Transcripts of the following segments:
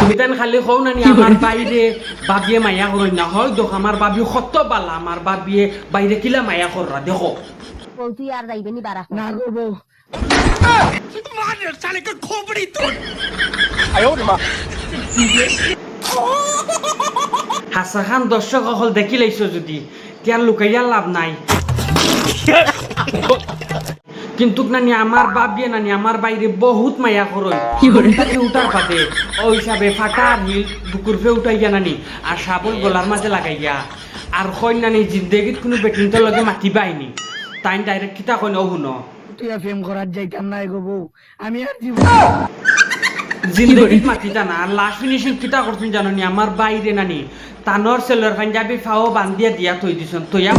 তুমি তান খালি কও না নি আমার বাইরে বাবিয়ে মায়া করই না হয় দেখো আমার বাবি কত বালা আমার বাবিয়ে বাইরে কিলা মায়া কররা দেখো তুই আর যাইবে নি বারা না গো বউ হাসা খান দর্শক সকল দেখি লাইছো যদিতিয়ার লুকাইয়া লাভ নাই। কিন্তু নানি আমার বাপ দিয়ে নানি আমার বাইরে বহুত মায়া করই তাকে উঠার পাতে ও হিসাবে ফাটা হিল বুকুর ফে উঠাইয়া নানি আর সাবল গলার মাঝে লাগাইয়া আর কই নানি জিন্দেগিত কোনো বেটিনটার লগে মাতিবা আইনি তাই ডাইরেক্ট কিতা কই নও শুনো। তুই আর প্রেম করার যাইতাম নাই গো বউ আমি আর জীবন জিন্দগিত মাতিতা না আর লাস্ট ফিনিশিং কিতা করছেন জানো নি আমার বাইরে নানি তানোর সেলর পাঞ্জাবি ফাও বান্ধিয়া দিয়া থই দিছন তৈয়া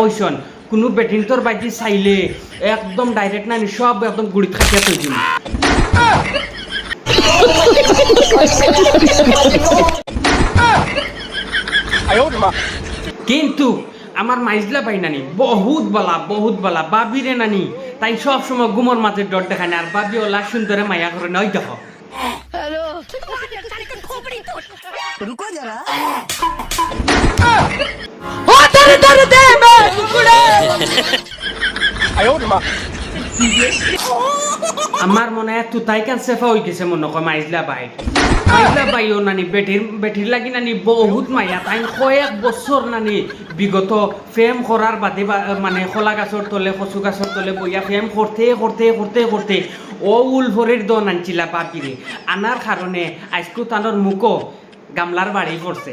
হইছন কোনো বেটিন তোর বাইদি চাইলে একদম ডাইরেক্ট নানি সব একদম গুড়িত খাটিয়া থই দিন কিন্তু আমার মাইজলা পাই নানি বহুত বলা বহুত বলা বাবিরে নানি। তাই সব সময় গুমর মাঝে ডর দেখায় না আর বাবি ওলা সুন্দরে মায়া করে নয় দেখো। আমার মনে হয় তুতাই কান সেফা হয়ে গেছে মনে হয় মাইজলা বাই। মাইজলা বাইও নানি বেটির বেটির লাগি নানি বহুত মায়া তাই কয়েক বছর নানি বিগত ফেম করার বাদে বা- মানে খোলা গাছর তলে কচু গাছর তলে বইয়া ফেম করতে করতে করতে করতে ও উলভরের দন আনছিলা বাপিরে আনার কারণে আজকু তানোর মুখো গামলার বাড়ি পড়ছে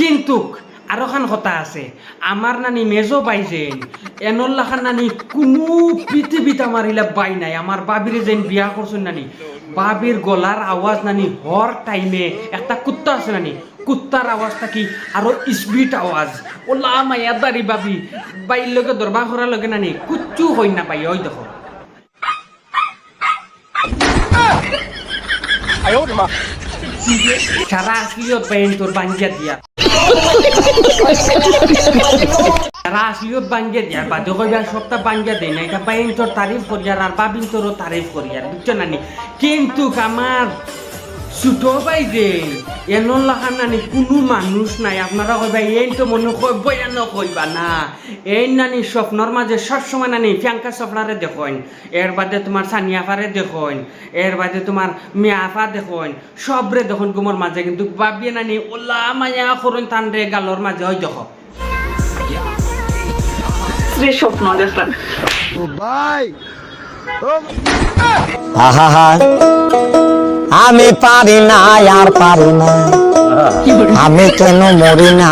কিন্তু আরও খান কথা আছে আমার নানি মেজো বাইজেন এনল্লা খান নানি কোনো পৃথিবীত আমার ইলা বাই নাই। আমার বাবির যেন বিয়া করছেন নানি। বাবির গলার আওয়াজ নানি হর টাইমে একটা কুত্তা আছে নানি। কুত্তার আওয়াজটা কি আরও স্পিড আওয়াজ ওলা মায়া দারি বাবি বাইর লগে দরবার করার লগে নানি কুচ্ছু হই না পাই ওই দেখো সারা আসলিয়ত বাইন তোর বাঙ্গিয়া দিয়া সারা আসলিয়ত বাঙ্গিয়া দিয়া বাদে কইবার সপ্তাহ বাঙ্গিয়া দেয় না এটা বাইন তোর তারিফ করিয়ার আর বাবিন তোরও তারিফ করিয়ার বুঝছ নানি কিন্তু আমার ছোট ভাই যে এনর লাখান নানি কোনো মানুষ নাই। আপনারা কইবা এই তো মনে কই বয়ান কইবা না। এই নানি স্বপ্নর মাঝে সবসময় নানি ফ্যাঙ্কা চপড়ারে দেখেন। এর বাদে তোমার সানিয়াফারে দেখেন। এর বাদে তোমার মিয়াফা দেখেন। সবরে দেখুন গুমর মাঝে কিন্তু বাবিয়ে নানি ওলা মায়া করুন তান রে গালর মাঝে হয় দেখো স্বপ্ন দেখলাম। ভাই আমি পারি না আর পারি না। আমি কেন মরি না?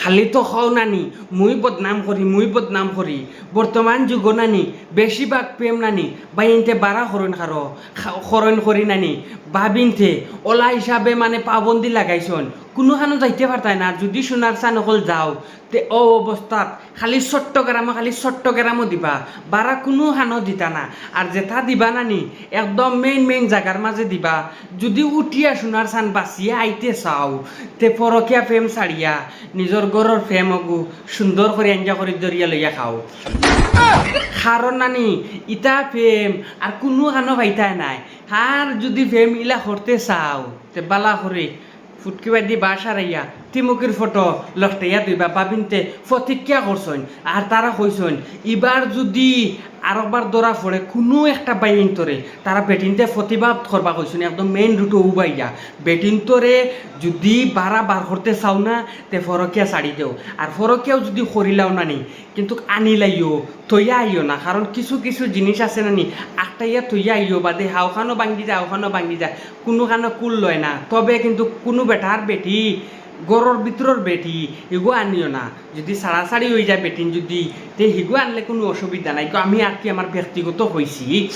খালি তো হও নানি মুই বদনাম করি, মুই বদনাম করি। বর্তমান যুগ নানি বেশিরভাগ প্রেম নানি বাইনতে বাড়া করণ খারো খরণ করি নানি। ভাবিনতে ওলা হিসাবে মানে পাবন্দি লাগাইছন কোনো খানো যাইতে পারতাই না, যদি সোনার চান অকল যাও, তে ও অবস্থাত খালি ছোট্ট গ্রামো খালি ছোট্ট গ্রামো দিবা। বারা কোনো খানো দিতা না। আর যেটা দিবা নানি, একদম মেইন মেইন জাগার মাঝে দিবা। যদি উঠিয়া সোনার চান বাঁচিয়া আইতে চাও, তে পরকীয়া প্রেম ছাড়িয়া নিজর ঘরের প্রেম অগু সুন্দর করে আঞ্জা করে দরিয়া লইয়া খাও। কারণ নানি ইটা ফেম আর কোনো খানো ভাইতায় নাই। আর যদি ফেম ইলা করতে চাও, তে বালা করে ফুটকি বাদি বাস হারাইয়া তিমুকির ফটো লটটাইয়া দিবা, বাবিনতে প্রতিজ্ঞা করছন আর তারা কইসন এবার যদি আরবার ধরা পড়ে কোনো একটা বাইন তোরে বেটিনতে প্রতিবাদ করবা কইছন একদম মেইন রুটে উবাইয়া বেটিন তোরে যদি বারা বার করতে চাও না, তে ফরকিয়া ছাড়ি দেও। আর ফরকিয়াও যদি করিলাও নানি, কিন্তু আনিলাইও তৈয়া আইও না। কারণ কিছু কিছু জিনিস আছে নানি আটটাইয়া তৈয়া আইও বাদে, হাওখানো ভাঙ্গি যায়, হাওখানো ভাঙ্গি যায়। কোনো খানো কুল লয় না। তবে কিন্তু কোনো বেটার বেটি গরর ভিতরের বেটি, এগো আনিও না। যদি সাড়াসাড়ি হয়ে যায় বেটিন যদি, তে হিগো আনলে কোনো অসুবিধা নাই। আমি আর কি আমার ব্যক্তিগত হয়েছি